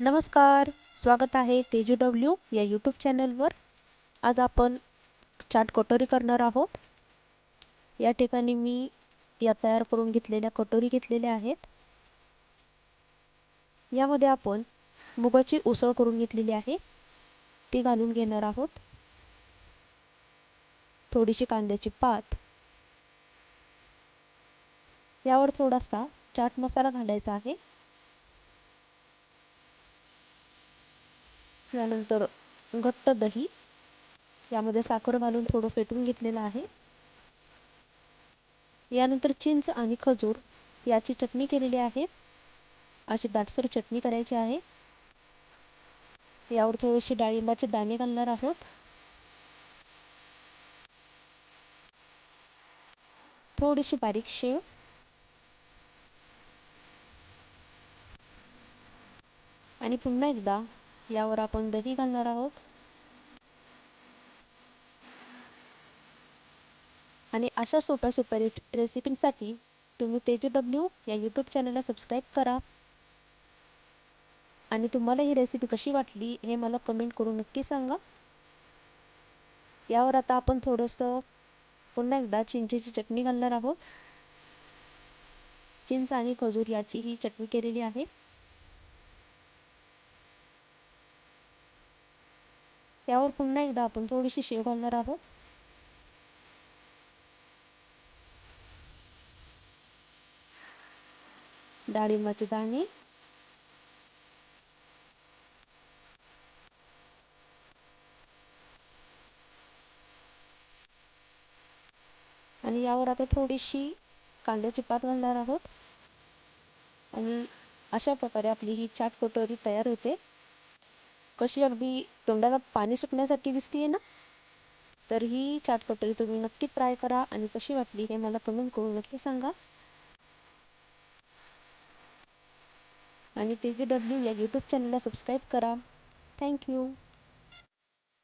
नमस्कार स्वागत आहे तेजू डब्ल्यू या यूट्यूब चॅनलवर. आज आपण चाट कटोरी करणार आहोत. या ठिकाणी मी या तयार करून घेतलेल्या कटोरी घेतलेल्या आहेत. यामध्ये आपण मुगाची उसळ करून घेतलेली आहे. ती घालून घेणार आहोत. थोडीशी कांद्याची पात. यावर थोडासा चाट मसाला घालायचा आहे. यानंतर घट्ट दही. यामध्ये साखर घालून थोडं फेटून घेतलेलं आहे. यानंतर चिंच आणि खजूर याची चटणी केलेली आहे. अशी दाटसर चटणी करायची आहे. यावर थोडेसे डाळिंबाचे दाणे घालणार आहोत. थोडीशी बारीक शेव. आणि पुन्हा एकदा यावर आपण दही घालणार आहोत आणि अशा सोप्या सोप्या रे रेसिपींसाठी तुम्ही तेजू डब्ल्यू या यूट्यूब चॅनलला सबस्क्राईब करा आणि तुम्हाला ही रेसिपी कशी वाटली हे मला कमेंट करून नक्की सांगा यावर आता आपण थोडंसं पुन्हा एकदा चिंचेची चटणी घालणार आहोत चिंच आणि खजूर याची ही चटणी केलेली आहे यावर पुन्हा एकदा आपण थोडीशी शेव घालणार आहोत. डाळिंबाचे दाणे. आणि यावर आता थोडीशी कांद्याची पात घालणार आहोत. आणि अशा प्रकारे आपली ही चाट कटोरी तयार होते. कशी अगदी तोंडाला पाणी सुटण्यासारखी दिसते ना? तर ही चाट कटोरी तुम्ही नक्की ट्राय करा आणि कशी वाटली हे मला कमेंट करून नक्की सांगा. आणि टी व्ही डब्ल्यू या यूट्यूब चॅनलला सबस्क्राईब करा. Thank you